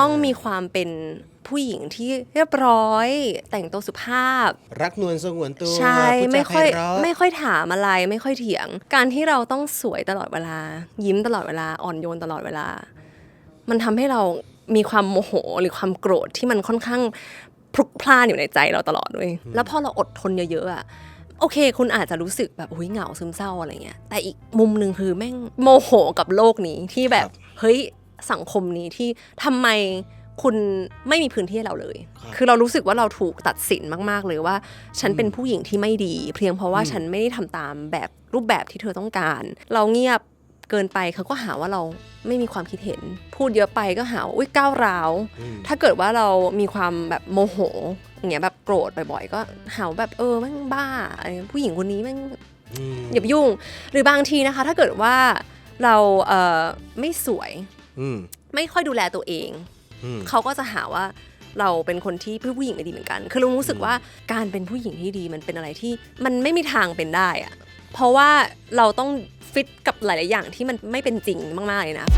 ต้องมีความเป็นผู้หญิงที่เรียบร้อย แต่งตัวสุภาพ รักนวลสงวนตัวใช่พูดจาไม่ค่อยพเราะไม่ค่อยถามอะไรไม่ค่อยเถียง การที่เราต้องสวยตลอดเวลา ยิ้มตลอดเวลาอ่อนโยนตลอดเวลา มันทำให้เรามีความโมโหหรือความโกรธที่มันค่อนข้างพลุกพล่านอยู่ในใจเราตลอดด้วย แล้วพอเราอดทนเยอะๆอะโอเค คุณอาจจะรู้สึกแบบอุ้ยเหงาซึมเศร้าอะไรเงี้ยแต่อีกมุมหนึ่งคือแม่งโมโหกับโลกนี้ที่แบบเฮ้ย สังคมนี้ที่ทำไมคุณไม่มีพื้นที่ให้เราเลย คือเรารู้สึกว่าเราถูกตัดสินมาก ๆ เลยว่า ฉันเป็นผู้หญิงที่ไม่ดี เพียงเพราะว่าฉันไม่ได้ทำตามแบบรูปแบบที่เธอต้องการ เราเงียบเกินไปเขาก็หาว่าเราไม่มีความคิดเห็น พูดเยอะไปก็หาว่าอุ้ยก้าวร้าวอืมถ้าเกิดว่าเรามีความแบบโมโหอย่างเงี้ยแบบโกรธบ่อยๆ ก็หาว่าแบบเออแม่งบ้าไอ้ผู้หญิงคนนี้แม่งอืมอย่าไปยุ่ง หรือบางทีนะคะ ถ้าเกิดว่าเราเอ่อไม่สวยอืม ไม่ค่อยดูแลตัวเองอืมเขาก็จะหาว่าเราเป็นคนที่เพื่อผู้หญิงไม่ดีเหมือนกัน คือเรารู้สึกว่าการเป็นผู้หญิงที่ดีมันเป็นอะไรที่มันไม่มีทางเป็นได้อะเพราะว่าเราต้องฟิตกับหลาย ๆ อย่างที่มันไม่เป็นจริงมาก ๆ เลยนะ